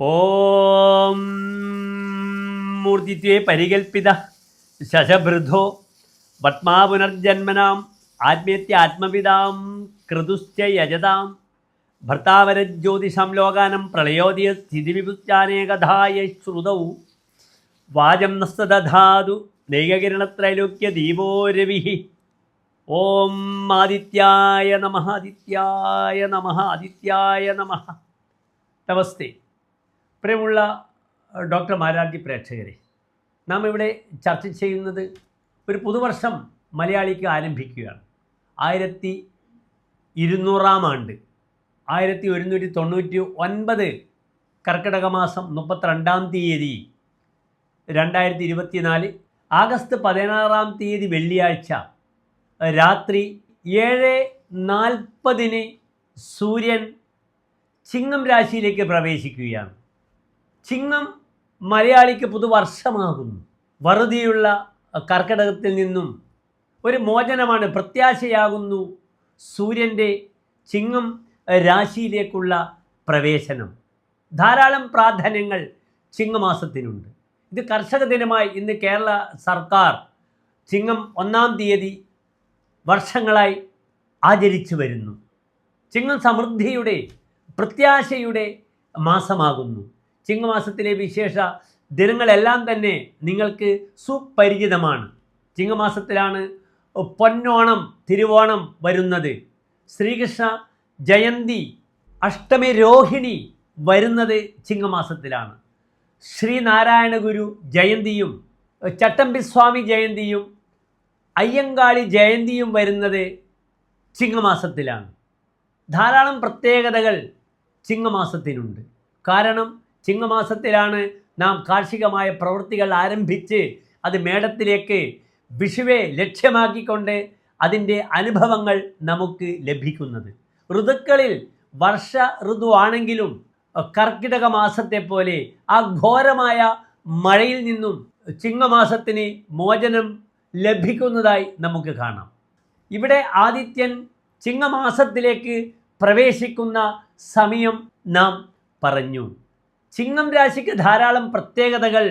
ഓം മൂർത്തിത്വേ പരികൽപ്പിത ശശഭൃധോ പത്മാപുനർജന്മനാം ആത്മീയത്തെ ആത്മപിതാം കൃതുശ്ച യജതാം ഭർത്താവരജ്യോതിഷം ലോകാനം പ്രളയോദയ സ്ഥിതിവിപുച്ചാനേകധായ ശ്രുതൗ. വാചം നസ്തദാതു നൈകകിരണത്രൈലോക്യ ദീപോ രവി. ഓം ആദിത്യായ നമ ആദിത്യായ നമ ആദിത്യായ നമ. നമസ്തേ പ്രിയമുള്ള ഡോക്ടർ മാരാർജി പ്രേക്ഷകരെ നാം ഇവിടെ ചർച്ച ചെയ്യുന്നത് ഒരു പുതുവർഷം മലയാളിക്ക് ആരംഭിക്കുകയാണ്. ആയിരത്തി ഇരുന്നൂറാം ആണ്ട് ആയിരത്തി ഒരുന്നൂറ്റി തൊണ്ണൂറ്റി ഒൻപത് കർക്കിടക മാസം മുപ്പത്തിരണ്ടാം തീയതി രണ്ടായിരത്തി ഇരുപത്തിനാല് ആഗസ്റ്റ് പതിനാറാം തീയതി വെള്ളിയാഴ്ച രാത്രി ഏഴ് നാൽപ്പതിന് സൂര്യൻ ചിങ്ങം രാശിയിലേക്ക് പ്രവേശിക്കുകയാണ്. ചിങ്ങം മലയാളിക്ക് പുതുവർഷമാകുന്നു. വറുതിയുള്ള കർക്കിടകത്തിൽ നിന്നും ഒരു മോചനമാണ് പ്രത്യാശയാകുന്നു സൂര്യന്റെ ചിങ്ങം രാശിയിലേക്കുള്ള പ്രവേശനം. ധാരാളം പ്രാധാന്യങ്ങൾ ചിങ്ങമാസത്തിനുണ്ട്. ഇത് കർഷക ദിനമായി ഇന്ന് കേരള സർക്കാർ ചിങ്ങം ഒന്നാം തീയതി വർഷങ്ങളായി ആചരിച്ചു വരുന്നു. ചിങ്ങം സമൃദ്ധിയുടെ പ്രത്യാശയുടെ മാസമാകുന്നു. ചിങ്ങമാസത്തിലെ വിശേഷ ദിനങ്ങളെല്ലാം തന്നെ നിങ്ങൾക്ക് സുപരിചിതമാണ്. ചിങ്ങമാസത്തിലാണ് പൊന്നോണം തിരുവോണം വരുന്നത്. ശ്രീകൃഷ്ണ ജയന്തി അഷ്ടമി രോഹിണി വരുന്നത് ചിങ്ങമാസത്തിലാണ്. ശ്രീനാരായണ ഗുരു ജയന്തിയും ചട്ടമ്പിസ്വാമി ജയന്തിയും അയ്യങ്കാളി ജയന്തിയും വരുന്നത് ചിങ്ങമാസത്തിലാണ്. ധാരാളം പ്രത്യേകതകൾ ചിങ്ങമാസത്തിനുണ്ട്. കാരണം ചിങ്ങമാസത്തിലാണ് നാം കാർഷികമായ പ്രവൃത്തികൾ ആരംഭിച്ച് അത് മേടത്തിലേക്ക് വിഷുവെ ലക്ഷ്യമാക്കിക്കൊണ്ട് അതിന്റെ അനുഭവങ്ങൾ നമുക്ക് ലഭിക്കുന്നത്. ഋതുക്കളിൽ വർഷ ഋതുവാണെങ്കിലും കർക്കിടക മാസത്തെ പോലെ ആ ഘോരമായ മഴയിൽ നിന്നും ചിങ്ങമാസത്തിന് മോചനം ലഭിക്കുന്നതായി നമുക്ക് കാണാം. ഇവിടെ ആദിത്യൻ ചിങ്ങമാസത്തിലേക്ക് പ്രവേശിക്കുന്ന സമയം നാം പറഞ്ഞു. ചിങ്ങം രാശിക്ക് ധാരാളം പ്രത്യേകതകൾ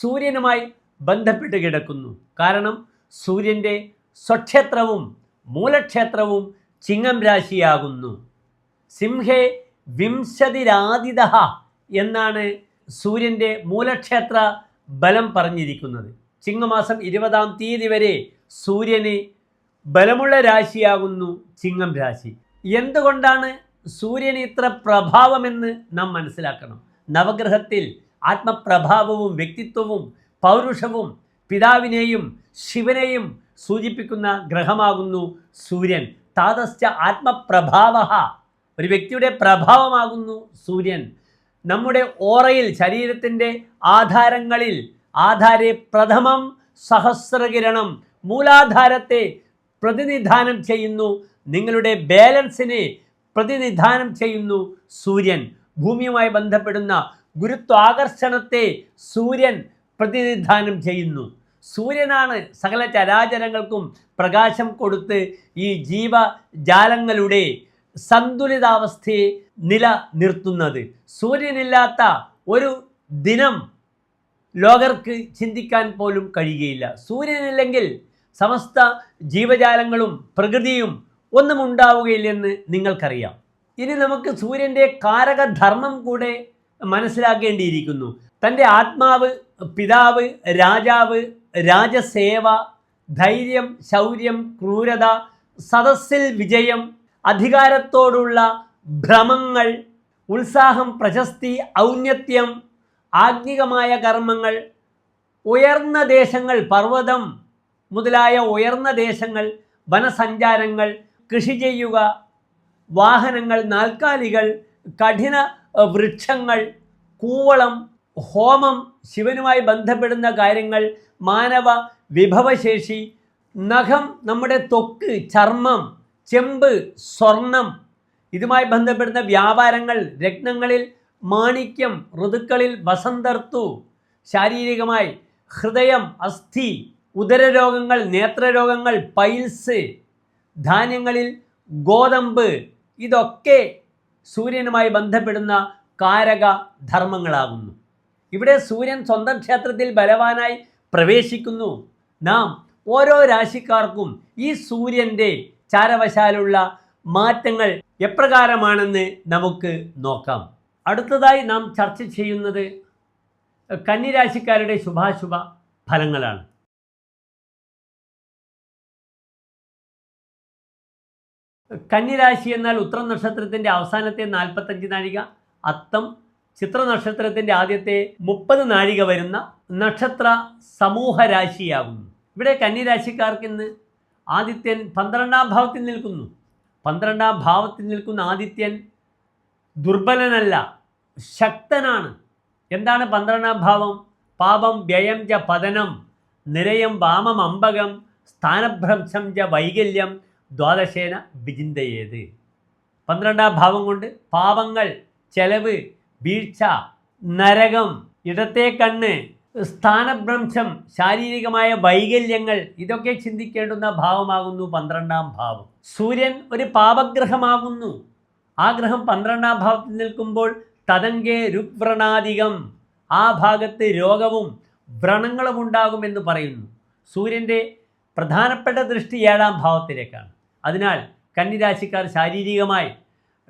സൂര്യനുമായി ബന്ധപ്പെട്ട് കിടക്കുന്നു. കാരണം സൂര്യന്റെ സ്വക്ഷേത്രവും മൂലക്ഷേത്രവും ചിങ്ങം രാശിയാകുന്നു. സിംഹേ വിംശതിരാതിഥ എന്നാണ് സൂര്യന്റെ മൂലക്ഷേത്ര ബലം പറഞ്ഞിരിക്കുന്നത്. ചിങ്ങമാസം ഇരുപതാം തീയതി വരെ സൂര്യന് ബലമുള്ള രാശിയാകുന്നു ചിങ്ങം രാശി. എന്തുകൊണ്ടാണ് സൂര്യന് ഇത്ര പ്രഭാവമെന്ന് നാം മനസ്സിലാക്കണം? നവഗ്രഹത്തിൽ ആത്മപ്രഭാവവും വ്യക്തിത്വവും പൗരുഷവും പിതാവിനെയും ശിവനെയും സൂചിപ്പിക്കുന്ന ഗ്രഹമാകുന്നു സൂര്യൻ. താതസ്ഥ ആത്മപ്രഭാവ. ഒരു വ്യക്തിയുടെ പ്രഭാവമാകുന്നു സൂര്യൻ. നമ്മുടെ ഓറയിൽ ശരീരത്തിന്റെ ആധാരങ്ങളിൽ ആധാരെ പ്രഥമം സഹസ്രകിരണം മൂലാധാരത്തെ പ്രതിനിധാനം ചെയ്യുന്നു. നിങ്ങളുടെ ബാലൻസിനെ പ്രതിനിധാനം ചെയ്യുന്നു സൂര്യൻ. ഭൂമിയുമായി ബന്ധപ്പെടുന്ന ഗുരുത്വാകർഷണത്തെ സൂര്യൻ പ്രതിനിധാനം ചെയ്യുന്നു. സൂര്യനാണ് സകല ചരാചരങ്ങൾക്കും പ്രകാശം കൊടുത്ത് ഈ ജീവജാലങ്ങളുടെ സന്തുലിതാവസ്ഥയെ നിലനിർത്തുന്നത്. സൂര്യനില്ലാത്ത ഒരു ദിനം ലോകർക്ക് ചിന്തിക്കാൻ പോലും കഴിയുകയില്ല. സൂര്യനില്ലെങ്കിൽ സമസ്ത ജീവജാലങ്ങളും പ്രകൃതിയും ഒന്നും ഉണ്ടാവുകയില്ലെന്ന് നിങ്ങൾക്കറിയാം. ഇനി നമുക്ക് സൂര്യന്റെ കാരകധർമ്മം കൂടെ മനസ്സിലാക്കേണ്ടിയിരിക്കുന്നു. തന്റെ ആത്മാവ് പിതാവ് രാജാവ് രാജസേവ ധൈര്യം ശൗര്യം ക്രൂരത സദസ്സിൽ വിജയം അധികാരത്തോടുള്ള ഭ്രമങ്ങൾ ഉത്സാഹം പ്രശസ്തി ഔന്നത്യം ആജ്ഞികമായ കർമ്മങ്ങൾ ഉയർന്ന ദേശങ്ങൾ പർവതം മുതലായ ഉയർന്ന ദേശങ്ങൾ വനസഞ്ചാരങ്ങൾ കൃഷി ചെയ്യുക വാഹനങ്ങൾ നാൽക്കാലികൾ കഠിന വൃക്ഷങ്ങൾ കൂവളം ഹോമം ശിവനുമായി ബന്ധപ്പെടുന്ന കാര്യങ്ങൾ മാനവ വിഭവശേഷി നഖം നമ്മുടെ തൊക്ക് ചർമ്മം ചെമ്പ് സ്വർണം ഇതുമായി ബന്ധപ്പെടുന്ന വ്യാപാരങ്ങൾ രത്നങ്ങളിൽ മാണിക്യം ഋതുക്കളിൽ വസന്തർത്തു ശാരീരികമായി ഹൃദയം അസ്ഥി ഉദരരോഗങ്ങൾ നേത്രരോഗങ്ങൾ പൈൽസ് ധാന്യങ്ങളിൽ ഗോതമ്പ് ഇതൊക്കെ സൂര്യനുമായി ബന്ധപ്പെടുന്ന കാരക ധർമ്മങ്ങളാകുന്നു. ഇവിടെ സൂര്യൻ സ്വന്തം ക്ഷേത്രത്തിൽ ബലവാനായി പ്രവേശിക്കുന്നു. നാം ഓരോ രാശിക്കാർക്കും ഈ സൂര്യന്റെ ചാരവശാലുള്ള മാറ്റങ്ങൾ എപ്രകാരമാണെന്ന് നമുക്ക് നോക്കാം. അടുത്തതായി നാം ചർച്ച ചെയ്യുന്നത് കന്നിരാശിക്കാരുടെ ശുഭാശുഭ ഫലങ്ങളാണ്. കന്നിരാശി എന്നാൽ ഉത്തര നക്ഷത്രത്തിന്റെ അവസാനത്തെ നാൽപ്പത്തഞ്ച് നാഴിക അത്തം ചിത്ര നക്ഷത്രത്തിന്റെ ആദ്യത്തെ മുപ്പത് നാഴിക വരുന്ന നക്ഷത്ര സമൂഹ രാശിയാകുന്നു. ഇവിടെ കന്നിരാശിക്കാർക്ക് ഇന്ന് ആദിത്യൻ പന്ത്രണ്ടാം ഭാവത്തിൽ നിൽക്കുന്നു. പന്ത്രണ്ടാം ഭാവത്തിൽ നിൽക്കുന്ന ആദിത്യൻ ദുർബലനല്ല ശക്തനാണ്. എന്താണ് പന്ത്രണ്ടാം ഭാവം? പാപം വ്യയം ച പതനം നിരയം വാമം അമ്പകം സ്ഥാനഭ്രംശം ച വൈകല്യം ദ്വാദശേന വിചിന്തയേത്. പന്ത്രണ്ടാം ഭാവം കൊണ്ട് പാപങ്ങൾ ചെലവ് വീഴ്ച നരകം ഇടത്തെ കണ്ണ് സ്ഥാനഭ്രംശം ശാരീരികമായ വൈകല്യങ്ങൾ ഇതൊക്കെ ചിന്തിക്കേണ്ടുന്ന ഭാവമാകുന്നു പന്ത്രണ്ടാം ഭാവം. സൂര്യൻ ഒരു പാപഗ്രഹമാകുന്നു. ആ ഗ്രഹം പന്ത്രണ്ടാം ഭാവത്തിൽ നിൽക്കുമ്പോൾ തതങ്കേ രുവ്രണാധികം ആ ഭാഗത്ത് രോഗവും വ്രണങ്ങളും ഉണ്ടാകുമെന്ന് പറയുന്നു. സൂര്യന്റെ പ്രധാനപ്പെട്ട ദൃഷ്ടി ഏഴാം ഭാവത്തിലേക്കാണ്. അതിനാൽ കന്നിരാശിക്കാർ ശാരീരികമായി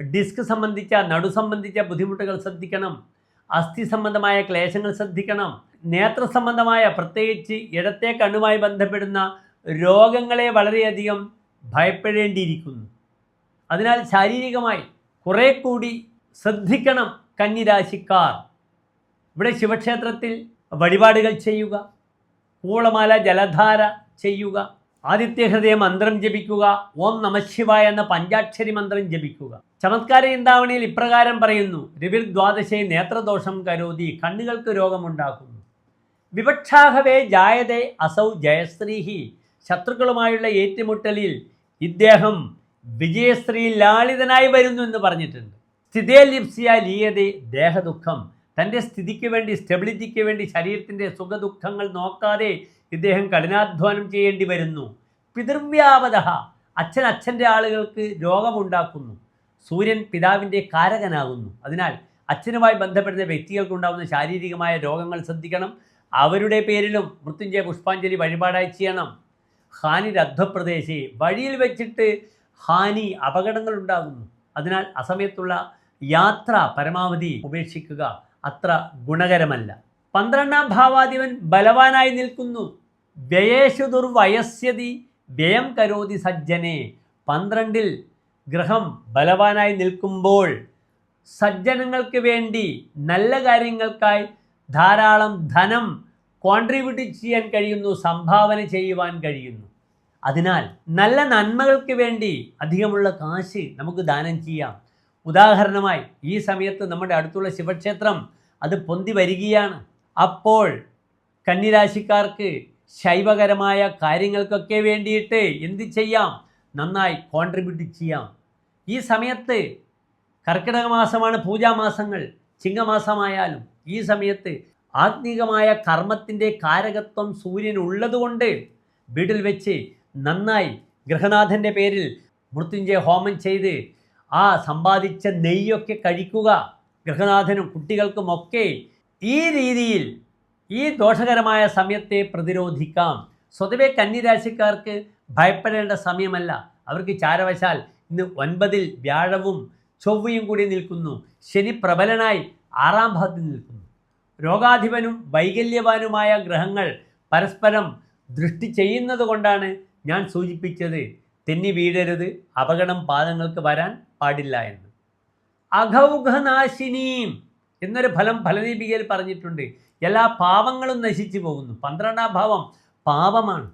ഡിസ്ക് സംബന്ധിച്ച നടു സംബന്ധിച്ച ബുദ്ധിമുട്ടുകൾ ശ്രദ്ധിക്കണം. അസ്ഥി സംബന്ധമായ ക്ലേശങ്ങൾ ശ്രദ്ധിക്കണം. നേത്ര സംബന്ധമായ പ്രത്യേകിച്ച് ഇടത്തെ കണ്ണുമായി ബന്ധപ്പെടുന്ന രോഗങ്ങളെ വളരെയധികം ഭയപ്പെടേണ്ടിയിരിക്കുന്നു. അതിനാൽ ശാരീരികമായി കുറെ കൂടി ശ്രദ്ധിക്കണം കന്നിരാശിക്കാർ. ഇവിടെ ശിവക്ഷേത്രത്തിൽ വഴിപാടുകൾ ചെയ്യുക. കൂളമാല ജലധാര ചെയ്യുക. ആദിത്യഹൃദയ മന്ത്രം ജപിക്കുക ഓം നമശിവായ എന്ന പഞ്ചാക്ഷരി മന്ത്രം ജപിക്കുക. ചമത്കാര ചിന്താവണിയിൽ ഇപ്രകാരം പറയുന്നു രവിർ ദ്വാദശേ നേത്രദോഷം കരോതി കണ്ണുകൾക്ക് രോഗമുണ്ടാക്കുന്നു വിപക്ഷാഹവേ ജായതേ അസൗ ജയശ്രീഹി. ശത്രുക്കളുമായുള്ള ഏറ്റുമുട്ടലിൽ ഇദ്ദേഹം വിജയശ്രീ ലാളിതനായി വരുന്നു എന്ന് പറഞ്ഞിട്ടുണ്ട്. സ്ഥിതേ സ്ഥിതേലിപ്സിയ ലീയതേ ദേഹദുഃഖം തന്റെ സ്ഥിതിക്ക് വേണ്ടി സ്റ്റെബിലിറ്റിക്ക് വേണ്ടി ശരീരത്തിന്റെ സുഖദുഃഖങ്ങൾ നോക്കാതെ ഇദ്ദേഹം കഠിനാധ്വാനം ചെയ്യേണ്ടി വരുന്നു. പിതൃവ്യാപത അച്ഛൻ അച്ഛന്റെ ആളുകൾക്ക് രോഗമുണ്ടാക്കുന്നു. സൂര്യൻ പിതാവിന്റെ കാരകനാകുന്നു. അതിനാൽ അച്ഛനുമായി ബന്ധപ്പെടുന്ന വ്യക്തികൾക്കുണ്ടാകുന്ന ശാരീരികമായ രോഗങ്ങൾ ശ്രദ്ധിക്കണം. അവരുടെ പേരിലും മൃത്യുഞ്ജയ പുഷ്പാഞ്ജലി വഴിപാടായി ചെയ്യണം. ഹാനി രദ്ധപ്രദേശി വഴിയിൽ വെച്ചിട്ട് ഹാനി അപകടങ്ങൾ ഉണ്ടാകുന്നു അതിനാൽ അസമയത്തുള്ള യാത്ര പരമാവധി ഉപേക്ഷിക്കുക. അത്ര ഗുണകരമല്ല. പന്ത്രണ്ടാം ഭാവാധിപൻ ബലവാനായി നിൽക്കുന്നു. വ്യയേഷു ദുർവയസ്യതി വ്യയം കരോതി സജ്ജനെ. പന്ത്രണ്ടിൽ ഗ്രഹം ബലവാനായി നിൽക്കുമ്പോൾ സജ്ജനങ്ങൾക്ക് വേണ്ടി നല്ല കാര്യങ്ങൾക്കായി ധാരാളം ധനം കോൺട്രിബ്യൂട്ട് ചെയ്യാൻ കഴിയുന്നു സംഭാവന ചെയ്യുവാൻ കഴിയുന്നു. അതിനാൽ നല്ല നന്മകൾക്ക് വേണ്ടി അധികമുള്ള കാശ് നമുക്ക് ദാനം ചെയ്യാം. ഉദാഹരണമായി ഈ സമയത്ത് നമ്മുടെ അടുത്തുള്ള ശിവക്ഷേത്രം അത് പൊന്തി വരികയാണ്. അപ്പോൾ കന്നിരാശിക്കാർക്ക് ശൈവകരമായ കാര്യങ്ങൾക്കൊക്കെ വേണ്ടിയിട്ട് എന്ത് ചെയ്യാം? നന്നായി കോൺട്രിബ്യൂട്ട് ചെയ്യാം. ഈ സമയത്ത് കർക്കിടക മാസമാണ് പൂജാമാസങ്ങൾ ചിങ്ങമാസമായാലും ഈ സമയത്ത് ആത്മീകമായ കർമ്മത്തിന്റെ കാരകത്വം സൂര്യൻ ഉള്ളതുകൊണ്ട് വീട്ടിൽ വെച്ച് നന്നായി ഗൃഹനാഥന്റെ പേരിൽ മൃത്യുഞ്ജയ ഹോമം ചെയ്ത് ആ സമ്പാദിച്ച നെയ്യൊക്കെ കഴിക്കുക ഗൃഹനാഥനും കുട്ടികൾക്കുമൊക്കെ ഈ രീതിയിൽ ഈ ദോഷകരമായ സമയത്തെ പ്രതിരോധിക്കാം. സ്വതവേ കന്നിരാശിക്കാർക്ക് ഭയപ്പെടേണ്ട സമയമല്ല. അവർക്ക് ചാരവശാൽ ഇന്ന് ഒൻപതിൽ വ്യാഴവും ചൊവ്വയും കൂടി നിൽക്കുന്നു. ശനി പ്രബലനായി ആറാം ഭാഗത്ത് നിൽക്കുന്നു. രോഗാധിപനും വൈകല്യവാനുമായ ഗ്രഹങ്ങൾ പരസ്പരം ദൃഷ്ടി ചെയ്യുന്നത് കൊണ്ടാണ് ഞാൻ സൂചിപ്പിച്ചത്. തെന്നി വീഴരുത്. അപകടം പാദങ്ങൾക്ക് വരാൻ പാടില്ല എന്ന്. അഘൗഘനാശിനിയും എന്നൊരു ഫലം ഫലദീപികയിൽ പറഞ്ഞിട്ടുണ്ട്. എല്ലാ പാപങ്ങളും നശിച്ചു പോകുന്നു. പന്ത്രണ്ടാം ഭാവം പാപമാണ്.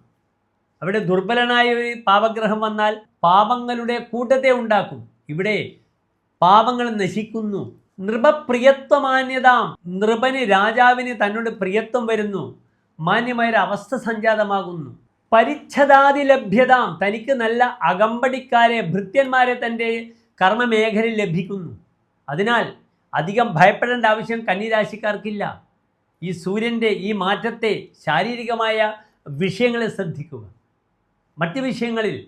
അവിടെ ദുർബലനായ ഒരു പാപഗ്രഹം വന്നാൽ പാപങ്ങളുടെ കൂട്ടത്തെ ഉണ്ടാക്കും. ഇവിടെ പാപങ്ങൾ നശിക്കുന്നു. നൃപപ്രിയത്വമാന്യതാം. നൃപന് രാജാവിന് തന്നോട് പ്രിയത്വം വരുന്നു. മാന്യമായൊരു അവസ്ഥ സംജാതമാകുന്നു. പരിച്ഛദാതി ലഭ്യതാം തനിക്ക് നല്ല അകമ്പടിക്കാരെ ഭൃത്യന്മാരെ തന്റെ കർമ്മമേഖലയിൽ ലഭിക്കുന്നു. അതിനാൽ അധികം ഭയപ്പെടേണ്ട ആവശ്യം കന്നിരാശിക്കാർക്കില്ല. ഈ സൂര്യന്റെ ഈ മാറ്റത്തെ ശാരീരികമായ വിഷയങ്ങളെ ശ്രദ്ധിക്കുക. മറ്റ് വിഷയങ്ങളിൽ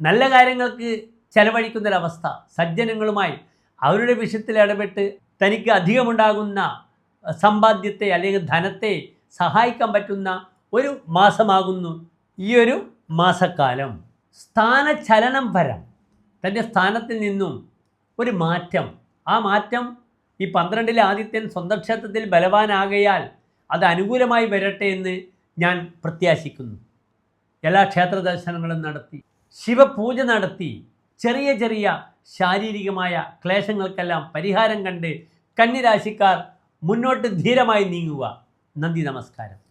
നല്ല കാര്യങ്ങൾക്ക് ചെലവഴിക്കുന്നൊരവസ്ഥ സജ്ജനങ്ങളുമായി അവരുടെ വിഷയത്തിൽ ഇടപെട്ട് തനിക്ക് അധികമുണ്ടാകുന്ന സമ്പാദ്യത്തെ അല്ലെങ്കിൽ ധനത്തെ സഹായിക്കാൻ പറ്റുന്ന ഒരു മാസമാകുന്നു ഈ ഒരു മാസക്കാലം. സ്ഥാനചലനം വരം. തന്റെ സ്ഥാനത്തിൽ നിന്നും ഒരു മാറ്റം. ആ മാറ്റം ഈ പന്ത്രണ്ടിലെ ആദിത്യൻ സ്വന്തം ക്ഷേത്രത്തിൽ ബലവാനാകയാൽ അത് അനുകൂലമായി വരട്ടെ എന്ന് ഞാൻ പ്രത്യാശിക്കുന്നു. എല്ലാ ക്ഷേത്ര ദർശനങ്ങളും നടത്തി ശിവപൂജ നടത്തി ചെറിയ ചെറിയ ശാരീരികമായ ക്ലേശങ്ങൾക്കെല്ലാം പരിഹാരം കണ്ട് കന്നിരാശിക്കാർ മുന്നോട്ട് ധീരമായി നീങ്ങുക. നന്ദി നമസ്കാരം.